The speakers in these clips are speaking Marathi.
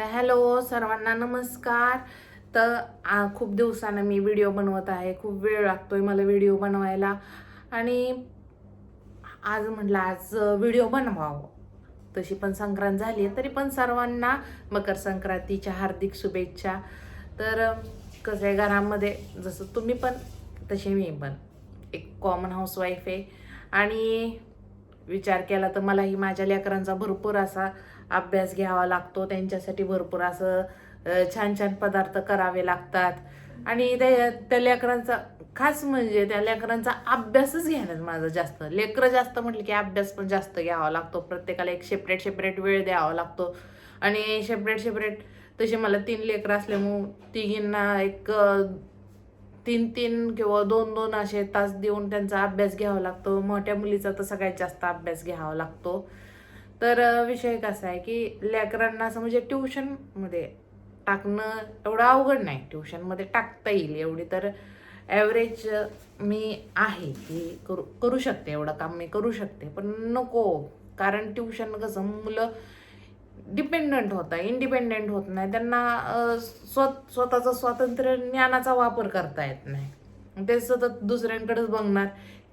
तर हॅलो सर्वांना नमस्कार. तर खूप दिवसानं मी व्हिडिओ बनवत आहे. खूप वेळ लागतो आहे मला व्हिडिओ बनवायला. आणि आज म्हटलं आज व्हिडिओ बनवावं. तशी पण संक्रांत झाली आहे तरी पण सर्वांना मकर संक्रांतीच्या हार्दिक शुभेच्छा. तर कसं आहे घरामध्ये जसं तुम्ही पण तसे मी पण. एक कॉमन हाऊसवाईफ आहे. आणि विचार केला तर मलाही माझ्या लेकरांचा भरपूर असा अभ्यास घ्यावा लागतो त्यांच्यासाठी भरपूर असं छान छान पदार्थ करावे लागतात. आणि त्या त्या लेकरांचा खास म्हणजे त्या लेकरांचा अभ्यासच घेण्यात माझा जास्त. लेकरं जास्त म्हटलं की अभ्यास पण जास्त घ्यावा लागतो. प्रत्येकाला एक सेपरेट सेपरेट वेळ द्यावा लागतो. आणि सेपरेट सेपरेट तसे मला तीन लेकरं असल्यामुळे तिघींना एक तीन तीन किंवा दोन दोन असे तास देऊन त्यांचा अभ्यास घ्यावा लागतो. मोठ्या मुलीचा तर सगळ्यात जास्त अभ्यास घ्यावा लागतो. तर विषय कसा आहे की लेकरांना असं म्हणजे ट्युशनमध्ये टाकणं एवढं अवघड नाही. ट्युशनमध्ये टाकता येईल एवढी. तर ॲव्हरेज मी आहे की करू करू शकते. एवढं काम मी करू शकते. पण नको. कारण ट्युशन कसं मुलं डिपेंडंट होता इंडिपेंडेंट होत नाही. त्यांना स्व स्वतःचं स्वातंत्र्य ज्ञानाचा वापर करता येत नाही. ते सतत दुसऱ्यांकडेच बघणार.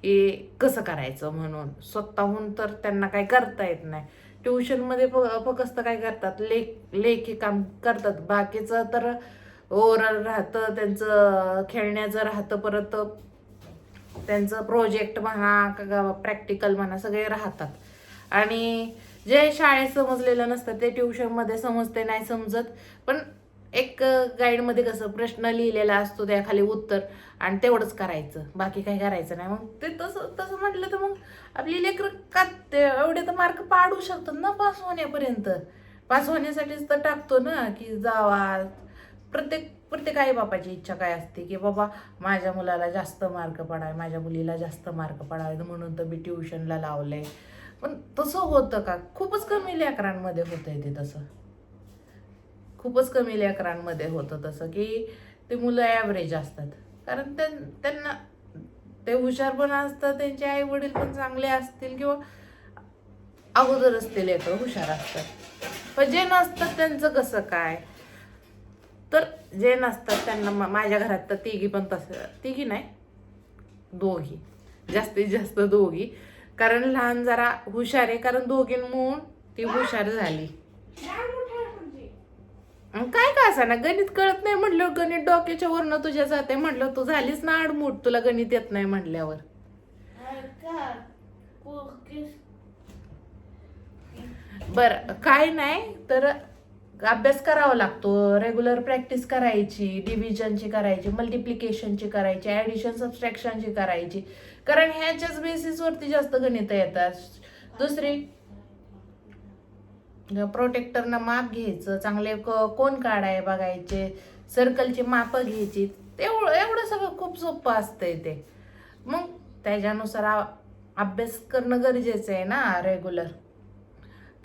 हे कसं करायचं म्हणून? स्वतःहून तर त्यांना काय करता येत नाही. ट्युशनमध्ये फ फक्त काय करतात? लेख लेखी काम करतात. बाकीचं तर ओरल राहतं त्यांचं खेळण्याचं राहतं परत त्यांचं प्रोजेक्ट म्हणा प्रॅक्टिकल म्हणा सगळे राहतात. आणि जे शाळेत समजलेलं नसतं ते ट्युशनमध्ये समजते नाही समजत. पण एक गाईडमध्ये कसं प्रश्न लिहिलेला असतो त्या खाली उत्तर आणि तेवढंच करायचं. बाकी काही करायचं नाही. मग ते तसं तसं म्हटलं तर मग आपली लेकरं का ते एवढे तर मार्क पाडू शकतात ना पास होण्यापर्यंत. पास होण्यासाठीच तर टाकतो ना की जावा. प्रत्येक प्रत्येक आई बापाची इच्छा काय असते की बाबा माझ्या मुलाला जास्त मार्क पडावे माझ्या मुलीला जास्त मार्क पडावे म्हणून तर मी ट्युशनला लावलंय. पण तसं होतं का? खूपच कमी लेकरांमध्ये होतंय ते तसं. खूपच कमी लेकरांमध्ये होतं तसं की ते मुलं ॲव्हरेज असतात. कारण त्यां- त्यांना ते हुशार पण असतात त्यांचे आई वडील पण चांगले असतील किंवा अगोदरच ते लेकरं हुशार असतात. पण जे नसतात त्यांचं कसं काय? तर जे नसतात त्यांना मा- माझ्या घरात तर तिघी पण तसं तिघी नाही दोघी. जास्तीत जास्त दोघी. कारण लहान जरा हुशार आहे कारण दोघींमुळून ती हुशार झाली. काय का असा ना गणित कळत नाही म्हटलं गणित डोक्याच्या वरनं तुझ्या जाते म्हटलं तू झालीस ना आडमूट तुला गणित येत नाही म्हटल्यावर बर काय नाही तर अभ्यास करावा लागतो. रेग्युलर प्रॅक्टिस करायची डिव्हिजनची करायची मल्टिप्लिकेशनची करायची ॲडिशन सबस्ट्रॅक्शनची करायची. कारण ह्याच्याच बेसिसवरती जास्त गणित येतात. दुसरी? प्रोटेक्टरनं माप घ्यायचं चांगले क- कोण काढाय बघायचे सर्कलची मापं घ्यायची तेवढं एवढं सगळं खूप सोपं असतंय ते. मग त्याच्यानुसार अभ्यास करणं गरजेचं आहे ना रेग्युलर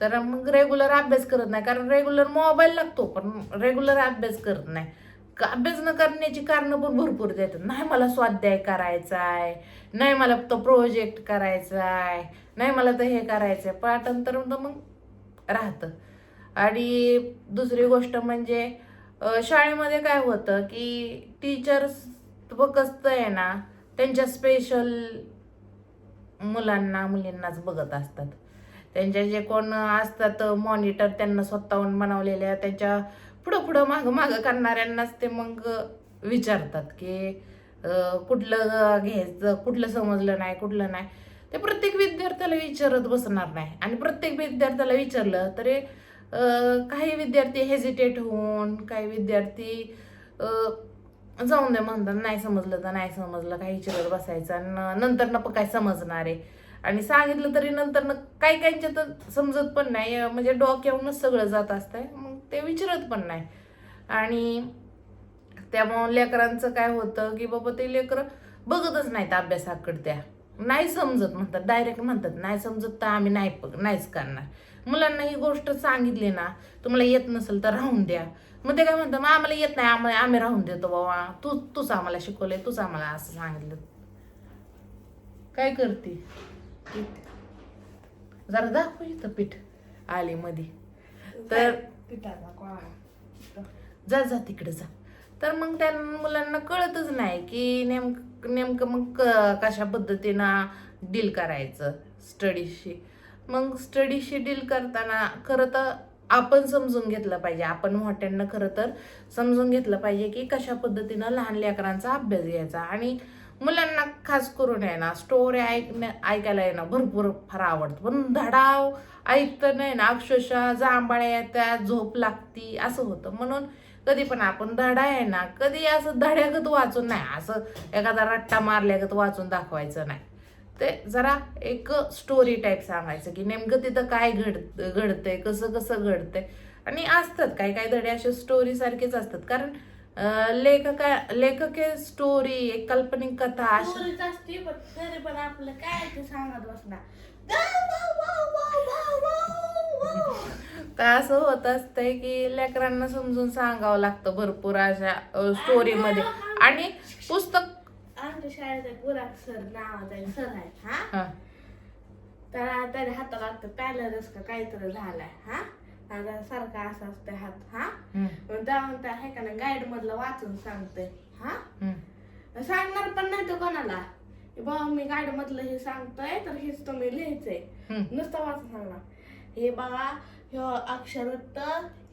तर मग रेग्युलर अभ्यास करत नाही कारण रेग्युलर मोबाईल लागतो पण रेग्युलर अभ्यास करत नाही. अभ्यास न करण्याची कारणं पण भरपूर देतात. नाही मला स्वाध्याय करायचा आहे नाही मला तो प्रोजेक्ट करायचा आहे नाही मला तर हे करायचं आहे पाठांतर तर मग राहतं. आणि दुसरी गोष्ट म्हणजे शाळेमध्ये काय होतं की टीचर्स फक्त आहे ना त्यांच्या स्पेशल मुलांना मुलींनाच बघत असतात. त्यांच्या जे कोण असतात मॉनिटर त्यांना स्वतःहून बनवलेल्या त्यांच्या पुढं पुढं मागं मागं करणाऱ्यांनाच ते मग विचारतात की कुठलं घ्यायचं कुठलं समजलं नाही कुठलं नाही. ते प्रत्येक विद्यार्थ्याला विचारत बसणार नाही. आणि प्रत्येक विद्यार्थ्याला विचारलं तरी काही विद्यार्थी हेजिटेट होऊन काही विद्यार्थी जाऊन दे म्हणतात नाही समजलं तर नाही समजलं काही विचारत बसायचं आणि नंतर न काय समजणार आहे. आणि सांगितलं तरी नंतर न काही काहींच्या तर समजत पण नाही. म्हणजे डोक्यावरूनच सगळं जात असतंय. मग ते विचारत पण नाही. आणि त्यामुळं लेकरांचं काय होतं की बाबा ते लेकरं बघतच नाहीत अभ्यासाकडे त्या नाही समजत म्हणतात डायरेक्ट म्हणतात नाही समजत तर आम्ही नाही नाहीच करणार. मुलांना ही गोष्ट सांगितली ना तुम्हाला येत नसेल तर राहून द्या. मग ते काय म्हणतात मग आम्हाला येत नाही आम्हाला आम्ही राहून देतो बाबा. तू तूच आम्हाला शिकवलंय तूच आम्हाला असं सांगितलं. काय करते? जरा दाखव इथं पीठ आली मध्ये तर पिठाचा जा जा तिकडे जा. तर मग त्या मुलांना कळतच नाही की नेमकं नेमकं मग क- कशा पद्धतीनं डील करायचं स्टडीशी मग स्टडीशी डील करताना खरं तर आपण समजून घेतलं पाहिजे. आपण मोठ्यांना खरं तर समजून घेतलं पाहिजे की कशा पद्धतीनं लहान लेकरांचा अभ्यास घ्यायचा. आणि मुलांना खास करून आहे ना स्टोरी ऐकण्या ऐकायला आहे ना भरपूर फार आवडतं. पण धडाव ऐकतं नाही ना अक्षरशः जांभळ्या त्या झोप लागती असं होतं. म्हणून कधी पण आपण धडा आहे ना कधी असं धड्यागत वाचून नाही असं एखादा रट्टा मारल्यागत वाचून दाखवायचं नाही. ते जरा एक स्टोरी टाईप सांगायचं की नेमकं तिथं काय घड घडतंय कसं कसं घडतंय. आणि असतात काही काही धडे असे स्टोरी सारखेच असतात. कारण लेखका लेखका लेखके स्टोरी एक काल्पनिक कथा असते पण तरी पण आपलं काय ते सांगत बसणार. तर असं होत असतंय की लेकरांना समजून सांगावं लागतं भरपूर अशा स्टोरी मध्ये आणि पुस्तक आमच्या एक गुराख सर नावाचा एक सर आहे हा? तर त्याच्या हाताला पॅलरस का काहीतरी झालाय हा? आता सारखा असा असते हात हा? हम्म, मग त्या हे का गाईड मधलं वाचून सांगते हा? हम्म. सांगणार पण नाही तो कोणाला. की बाबा मी गाईड मधलं हे सांगतोय तर हेच तुम्ही लिहायचंय. हम्म. नुसतं वाचून सांगणार. हे बघा ह्यो अक्षर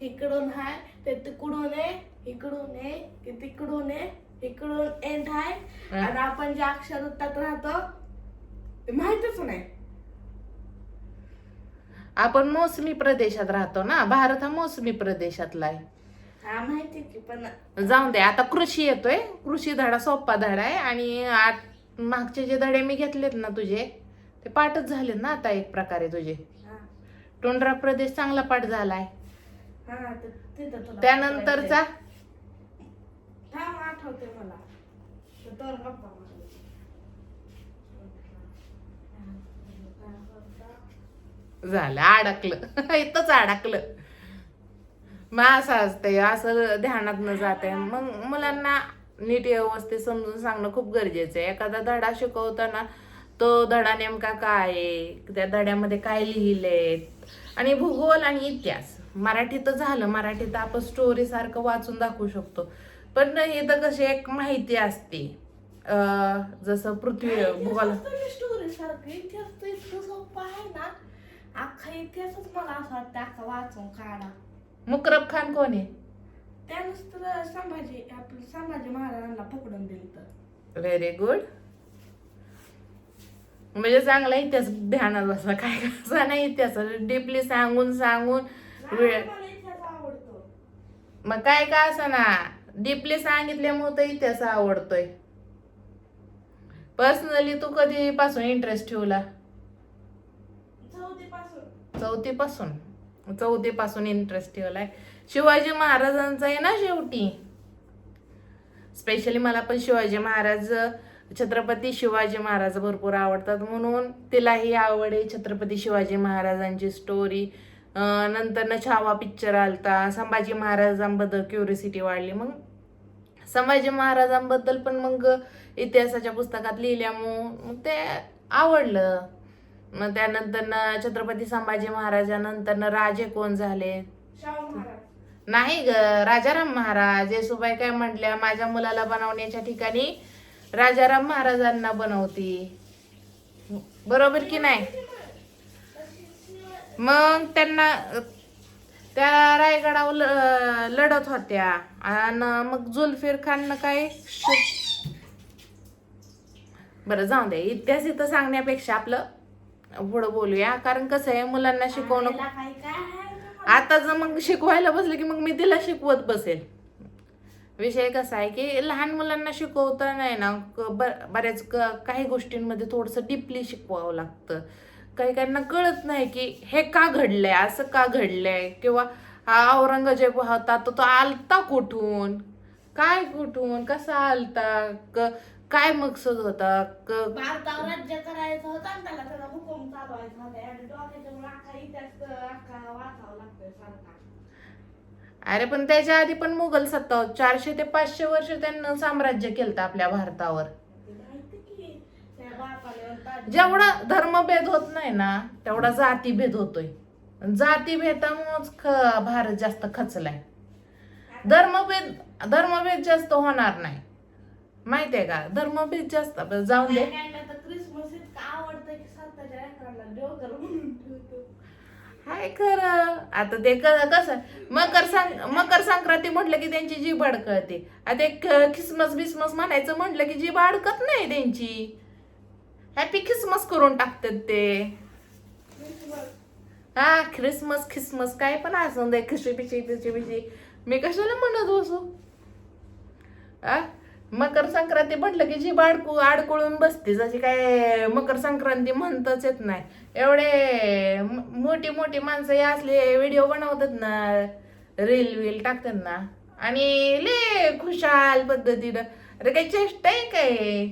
इकडून हाय ते तिकडून आहे इकडून आहे की तिकडून आहे इकडून एंड आहे हा. आणि आपण जे अक्षर उत्तात राहतो ते माहितच नाही. आपण मोसमी प्रदेशात राहतो ना भारत हा मोसमी प्रदेशातला आहे. हा माहिती की पण जाऊन दे आता कृषी येतोय. कृषी धडा सोपा धडा आहे. आणि आत- मागचे जे धडे मी घेतलेत ना तुझे ते पाठच झाले ना आता एक प्रकारे तुझे. टोंडरा प्रदेश चांगला पाठ झालाय. हा ते- तिथं तुला त्यानंतरचा? थांब आठवते मला. तर गप्पा. झालं अडकलं. इथंच अडकलं. मग असं असतंय असं ध्यानात न जाते मग मुलांना नीट व्यवस्थित समजून सांगणं खूप गरजेचं आहे. एखादा धडा शिकवताना तो धडा नेमका काय आहे? त्या धड्यामध्ये काय लिहिलंय आणि भूगोल आणि इतिहास. मराठीत तर झालं. मराठीत आपण स्टोरी सारखं वाचून दाखवू शकतो. पण इथं कशी एक माहिती असते. जसं पृथ्वी भूगोल. तर मुकरब खान कोण आहे? त्यानंच तर संभाजी आपलं संभाजी महाराजांना पकडून दिलं तर. व्हेरी गुड म्हणजे चांगला इतिहास ध्यानात बसला काय कसा नाही इतिहास डीपली सांगून सांगून वेळ मग काय का असं ना डीपली सांगितल्यामुळे तर इतिहास आवडतोय. पर्सनली तू कधीपासून इंटरेस्ट ठेवला? चौथीपासून. चौथी पासून चौथी पासून इंटरेस्ट ठेवलाय. शिवाजी महाराजांचा आहे ना शेवटी. स्पेशली मला पण शिवाजी महाराज छत्रपती शिवाजी महाराज भरपूर आवडतात. म्हणून तिलाही आवड आहे छत्रपती शिवाजी महाराजांची स्टोरी नंतर न छावा पिक्चर आलता. संभाजी महाराजांबद्दल क्युरिसिटी वाढली. मग संभाजी महाराजांबद्दल पण मग इतिहासाच्या पुस्तकात लिहिल्यामुळं मग ते आवडलं. मग त्यानंतर न छत्रपती संभाजी महाराजानंतर राजे कोण झाले? नाही ग राजाराम महाराज. येसुबाई काय म्हटल्या माझ्या मुलाला बनवण्याच्या ठिकाणी राजाराम महाराजांना बनवती. बरोबर की नाही? मग त्यांना त्या रायगडावर लढत होत्या. आणि मग जुल्फिर खाननं काय बरं जाऊ दे इतिहास इथं सांगण्यापेक्षा आपलं पुढं बोलूया. कारण कसं आहे मुलांना शिकवणं आता जर मग शिकवायला बसलं की मग मी तिला शिकवत बसेल. विषय कसा आहे की लहान मुलांना शिकवताना नाही ना ब- बऱ्याच क- काही गोष्टींमध्ये थोडंसं डीपली शिकवावं लागतं. काही काहींना कळत नाही की हे का घडलंय असं का घडलंय? किंवा हा औरंगजेब होता तर तो आलता कुठून? काय कुठून? कसा आलता? क- काय मकसद होता? क- भारतावर राज्य करायचं होता त्याला त्याला हुकूम चालवायचा होता. आणि डोक्याच्यामुळे अख्खा इतिहास अख्खा वाचावा लागतोय सारखा अरे पण त्याच्या आधी पण मुघल सत्ता चारशे ते पाचशे वर्ष त्यांना साम्राज्य केलं आपल्या भारतावर. जेवढा धर्मभेद होत नाही ना तेवढा जातीभेद होतोय. जाती भेदामुळेच ख भारत जास्त खचलाय. धर्मभेद धर्मभेद जास्त होणार नाही. माहितीये का? धर्मभेद जास्त. जाऊन दे. हाय खरं. आता ते क- कसं मकर संक मकर संक्रांती म्हटलं की त्यांची जीभ अडकळते आता एक ख्रिसमस बिसमस म्हणायचं म्हटलं की जीभ अडकत नाही त्यांची. हॅपी ख्रिसमस करून टाकतात ते. हा ख्रिसमस ख्रिसमस काय पण असं खिशी पिशी पिशी पिशी मी कशाला म्हणत बसू? आ? मकर संक्रांती म्हटलं की जी अडकू आडकुळून बसते जशी काय मकर संक्रांती म्हणतच येत नाही. एवढे मोठी मोठी माणसं हे असले व्हिडिओ बनवतात ना रील वील टाकतात ना आणि ले खुशाल पद्धतीनं. अरे काही चेष्टा आहे काय?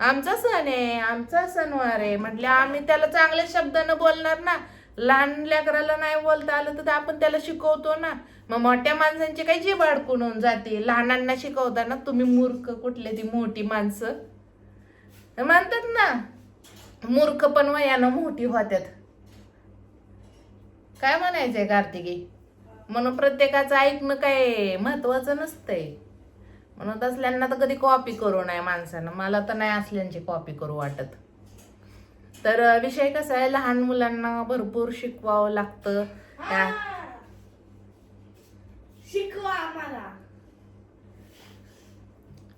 आमचा सण आहे आमचा सणवार आहे म्हटलं आम्ही त्याला चांगल्या शब्दानं बोलणार ना लहान लेकराला नाही बोलता आलं तर आपण त्याला शिकवतो ना. मग मोठ्या माणसांची काही जीव अडकून होऊन जाते? लहानांना शिकवताना तुम्ही मूर्ख कुठले ती मोठी माणसं? म्हणतात ना मूर्ख पण वयानं मोठी होत्यात. काय म्हणायचंय कार्तिकी? म्हणून प्रत्येकाचं ऐकणं काय महत्वाचं नसतंय. म्हणून असल्यांना तर कधी कॉपी करू नाही माणसानं. मला तर नाही असल्यांची कॉपी करू वाटत. तर विषय कसा आहे? लहान मुलांना भरपूर शिकवावं लागतं. त्या-. शिकवा आम्हाला.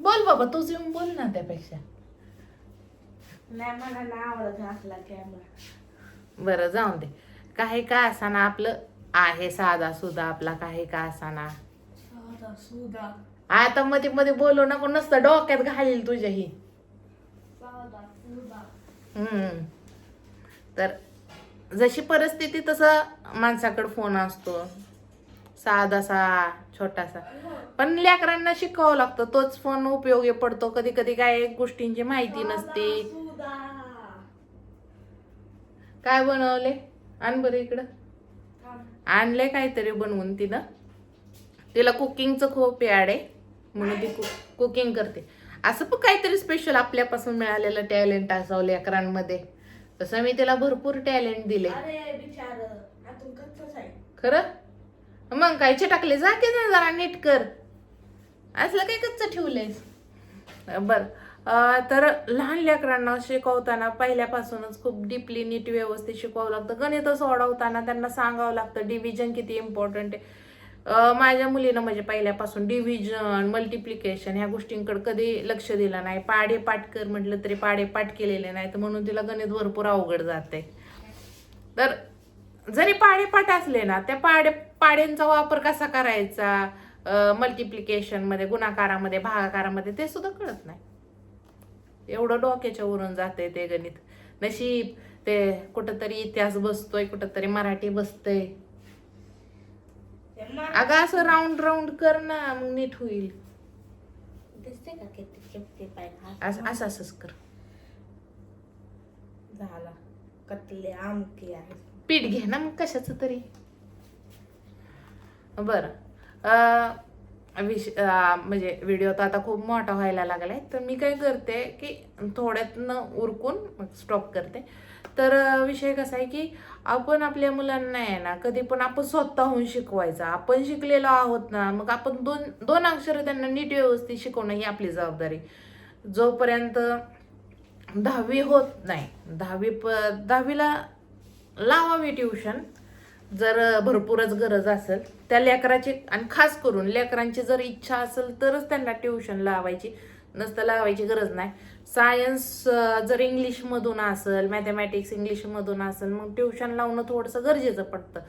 बोल बाबा तूच येऊन बोल ना त्यापेक्षा. नाही मला नाही आवडत असला कॅमेरा बरं जाऊन दे. काही का असाना आपलं? आहे साधा सुद्धा आपला काही का असाना? साधा सुधा. आता मध्ये मध्ये बोलू नको नसतं डोक्यात घालील तुझ्याही. साधा सुधा. तर जशी परिस्थिती तसं माणसाकडे फोन असतो. साधासा छोटासा पण लेकरांना शिकावं लागतं. तोच फोन उपयोगी पडतो. कधी कधी काय गोष्टींची माहिती नसते. काय बनवले? आण बरं इकडं. थांब. आणलंय काहीतरी बनवून तिनं. तिला कुकिंगचं खूप याड आहे. म्हणून ती कुकिंग करते. असं पण काहीतरी स्पेशल आपल्यापासून मिळालेलं टॅलेंट असावं लेकरांमध्ये. तसं मी तिला भरपूर टॅलेंट दिले. खरं? मग कायचे टाकले. जा की ना जरा नीट कर. असलं काही कच्चं ठेवलंयस? बर. तर लहान लेकरांना शिकवताना पहिल्यापासूनच खूप डीपली नीट व्यवस्थित शिकवावं लागतं. गणित सोडवताना त्यांना सांगावं लागतं. डिव्हिजन किती इम्पॉर्टंट आहे. माझ्या मुलीनं म्हणजे पहिल्यापासून डिव्हिजन मल्टिप्लिकेशन ह्या गोष्टींकडे कधी लक्ष दिलं नाही. पाडे पाठ कर म्हटलं तरी पाडे पाठ केलेले नाही तर म्हणून तिला गणित भरपूर अवघड जाते. तर जरी पाडेपाठ असले ना त्या पाडे पाड्यांचा वापर कसा करायचा? मल्टिप्लिकेशनमध्ये गुणाकारामध्ये भागाकारामध्ये ते सुद्धा कळत नाही. एवढं डोक्याच्या वरून जाते ते गणित. नशीब ते कुठंतरी इतिहास बसतोय कुठंतरी मराठी बसतंय. अगं असं राऊंड राऊंड कर ना मग नीट होईल. दिसते का किती किती पाय? असं असं असंच कर. झाला. कतले आमके आहे. पीठ घे ना मग कशाचं तरी. बरं. विश विष म्हणजे व्हिडिओ तर आता खूप मोठा व्हायला लागला आहे तर मी काय करते की थोड्यातनं उरकून स्टॉप करते. तर विषय कसा आहे की आपण आपल्या मुलांना आहे ना कधी पण आपण स्वतःहून शिकवायचं. आपण शिकलेलो आहोत ना मग आपण दोन दोन अक्षरं त्यांना नीट व्यवस्थित शिकवणं ही आपली जबाबदारी. जोपर्यंत दहावी होत नाही दहावी प दहावीला लावावी ट्युशन जर भरपूरच गरज असेल त्या लेकराची आणि खास करून लेकरांची जर इच्छा असेल तरच त्यांना ट्युशन लावायची. नसतं लावायची गरज नाही. सायन्स जर इंग्लिशमधून असेल मॅथमॅटिक्स इंग्लिशमधून असेल मग ट्युशन लावणं थोडंसं गरजेचं पडतं.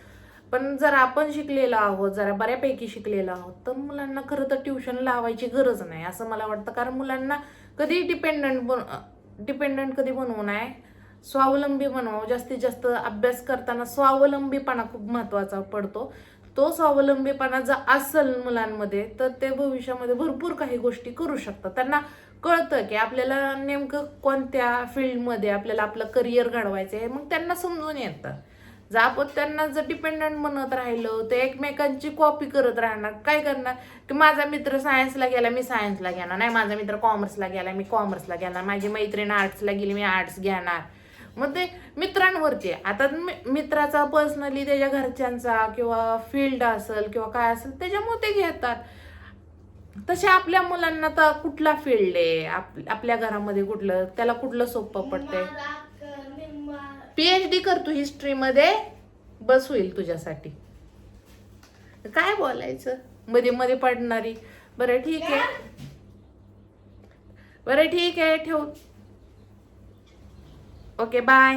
पण जर आपण शिकलेलो आहोत जरा बऱ्यापैकी शिकलेलो आहोत तर मुलांना खरं तर ट्युशन लावायची गरज नाही असं मला वाटतं. कारण मुलांना कधी डिपेंडंट बन डिपेंडंट कधी बनवू नये. स्वावलंबी बनवावं जास्तीत जास्त अभ्यास करताना स्वावलंबीपणा खूप महत्त्वाचा पडतो. तो स्वावलंबीपणा जर असेल मुलांमध्ये तर ते भविष्यामध्ये भरपूर काही गोष्टी करू शकतात. त्यांना कळतं की आपल्याला नेमकं कोणत्या फील्डमध्ये आपल्याला आपलं करिअर घडवायचं आहे मग त्यांना समजून येतं. जर आपण त्यांना जर डिपेंडंट बनत राहिलो ते एकमेकांची कॉपी करत राहणार. काय करणार? की माझा मित्र सायन्सला गेला मी सायन्सला घेणार. नाही माझा मित्र कॉमर्सला गेला मी कॉमर्सला घेणार. माझी मैत्रीण आर्ट्सला गेली मी आर्ट्स घेणार. मग ते मित्रांवरती आहे. आता मित्राचा पर्सनली त्याच्या घरच्यांचा किंवा फील्ड असेल किंवा काय असेल त्याच्यामुळे ते घेतात. तसे आपल्या मुलांना तर कुठला फील्ड आहे? आप- आपल्या घरामध्ये कुठलं? त्याला कुठलं सोपं पडतंय? पीएच डी कर तू हिस्ट्रीमध्ये बस होईल तुझ्यासाठी. काय बोलायचं? मध्ये मध्ये पडणारी. बरं ठीक आहे. बरं ठीक आहे. ठेव. Okay bye